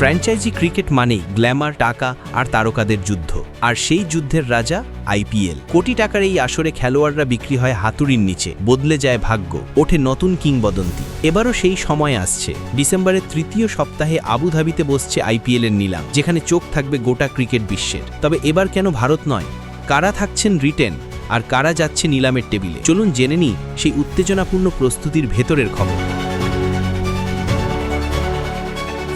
Franchise cricket মানেই Glamour, টাকা আর তারকাদের যুদ্ধ। আর সেই যুদ্ধের রাজা আইপিএল কোটি টাকার এই আসরে খেলোয়াড়রা বিক্রি হয় হাতুড়ির নিচে, বদলে যায় ভাগ্য, ওঠে নতুন কিংবদন্তি। এবারও সেই সময় আসছে। ডিসেম্বরের তৃতীয় সপ্তাহে আবুধাবিতে বসছে আইপিএল এর নিলাম, যেখানে চোখ থাকবে গোটা ক্রিকেট বিশ্বের। তবে এবার কেন ভারত নয়? কারা থাকছেন রিটেন? আর কারা যাচ্ছে নিলামের টেবিলে? চলুন জেনে নিই সেই উত্তেজনাপূর্ণ প্রস্তুতির ভেতরের খবর।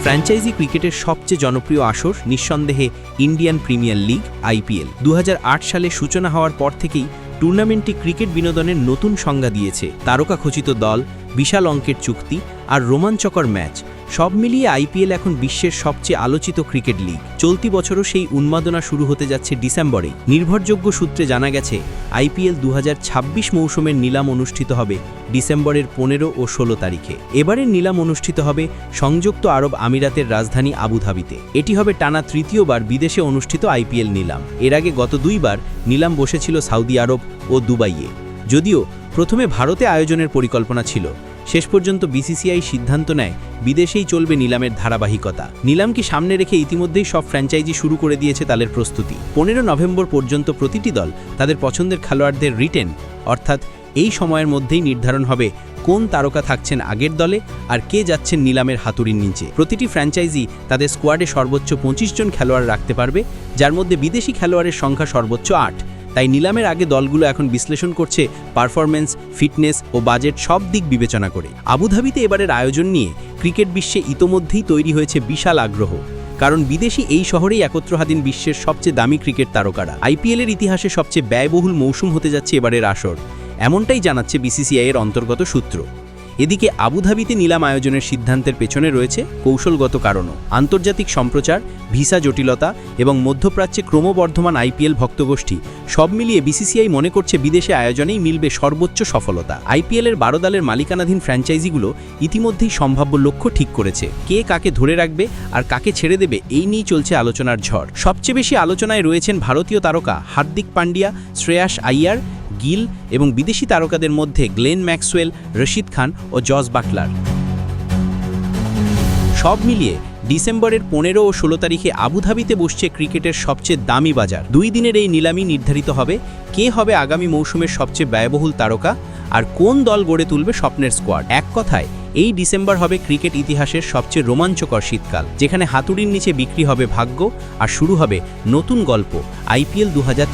ফ্র্যাঞ্চাইজি ক্রিকেটের সবচেয়ে জনপ্রিয় আসর নিঃসন্দেহে ইন্ডিয়ান প্রিমিয়ার লিগ আইপিএল দু হাজার আট সালে সূচনা হওয়ার পর থেকেই টুর্নামেন্টটি ক্রিকেট বিনোদনের নতুন সংজ্ঞা দিয়েছে। তারকা তারকাখচিত দল, বিশাল অঙ্কের চুক্তি আর রোমাঞ্চকর ম্যাচ। সব মিলিয়ে আইপিএল এখন বিশ্বের সবচেয়ে আলোচিত ক্রিকেট লিগ। চলতি বছরও সেই উন্মাদনা শুরু হতে যাচ্ছে ডিসেম্বরে। নির্ভরযোগ্য সূত্রে জানা গেছে, আইপিএল দু হাজার ছাব্বিশ মৌসুমের নিলাম অনুষ্ঠিত হবে ডিসেম্বরের পনেরো ও ষোলো তারিখে। এবারের নিলাম অনুষ্ঠিত হবে সংযুক্ত আরব আমিরাতের রাজধানী আবুধাবিতে। এটি হবে টানা তৃতীয়বার বিদেশে অনুষ্ঠিত আইপিএল নিলাম। এর আগে গত দুইবার নিলাম বসেছিল সৌদি আরব ও দুবাইয়ে। যদিও প্রথমে ভারতে আয়োজনের পরিকল্পনা ছিল শেষ পর্যন্ত বিসিসিআই সিদ্ধান্ত নেয় বিদেশেই চলবে নিলামের ধারাবাহিকতা। নিলামকে সামনে রেখে ইতিমধ্যেই সব ফ্র্যাঞ্চাইজি শুরু করে দিয়েছে তাদের প্রস্তুতি। পনেরো নভেম্বর পর্যন্ত প্রতিটি দল তাদের পছন্দের খেলোয়াড়দের রিটেন, অর্থাৎ এই সময়ের মধ্যেই নির্ধারণ হবে কোন তারকা থাকছেন আগের দলে আর কে যাচ্ছেন নিলামের হাতুড়ির নিচে। প্রতিটি ফ্র্যাঞ্চাইজি তাদের স্কোয়াডে সর্বোচ্চ পঁচিশ জন খেলোয়াড় রাখতে পারবে, যার মধ্যে বিদেশি খেলোয়াড়ের সংখ্যা সর্বোচ্চ আট। তাই নিলামের আগে দলগুলো এখন বিশ্লেষণ করছে পারফরম্যান্স ফিটনেস ও বাজেট সব দিক বিবেচনা করে। আবুধাবিতে এবারের আয়োজন নিয়ে ক্রিকেট বিশ্বে ইতোমধ্যেই তৈরি হয়েছে বিশাল আগ্রহ। কারণ বিদেশি এই শহরেই একত্র হাদিন বিশ্বের সবচেয়ে দামি ক্রিকেট তারকারা। আইপিএলের ইতিহাসে সবচেয়ে ব্যয়বহুল মৌসুম হতে যাচ্ছে এবারের আসর। এমনটাই জানাচ্ছে বিসিসিআই এর অন্তর্গত সূত্র। এদিকে আবুধাবিতে নিলাম আয়োজনের সিদ্ধান্তের পেছনে রয়েছে কৌশলগত কারণও। আন্তর্জাতিক সম্প্রচার, ভিসা জটিলতা এবং মধ্যপ্রাচ্যে ক্রমবর্ধমান আইপিএল ভক্তগোষ্ঠী সব মিলিয়ে বিসিসিআই মনে করছে বিদেশে আয়োজনেই মিলবে সর্বোচ্চ সফলতা। আইপিএলের বারো দলের মালিকানাধীন ফ্র্যাঞ্চাইজিগুলো ইতিমধ্যেই সম্ভাব্য লক্ষ্য ঠিক করেছে। কে কাকে ধরে রাখবে আর কাকে ছেড়ে দেবে এই নিয়েই চলছে আলোচনার ঝড়। সবচেয়ে বেশি আলোচনায় রয়েছেন ভারতীয় তারকা হার্দিক পান্ডিয়া শ্রেয়াস আইয়ার গিল এবং বিদেশি তারকাদের মধ্যে গ্লেন ম্যাক্সওয়েল, রশিদ খান ও জস বাটলার। সব মিলিয়ে ডিসেম্বরের পনেরো ও ষোলো তারিখে আবুধাবিতে বসছে ক্রিকেটের সবচেয়ে দামি বাজার। দুই দিনের এই নিলামি নির্ধারিত হবে কে হবে আগামী মৌসুমের সবচেয়ে ব্যয়বহুল তারকা আর কোন দল গড়ে তুলবে স্বপ্নের স্কোয়াড। এক কথায়, এই ডিসেম্বর হবে ক্রিকেট ইতিহাসের সবচেয়ে রোমাঞ্চকর শীতকাল, যেখানে হাতুড়ির নিচে বিক্রি হবে ভাগ্য আর শুরু হবে নতুন গল্প, আইপিএল দু হাজার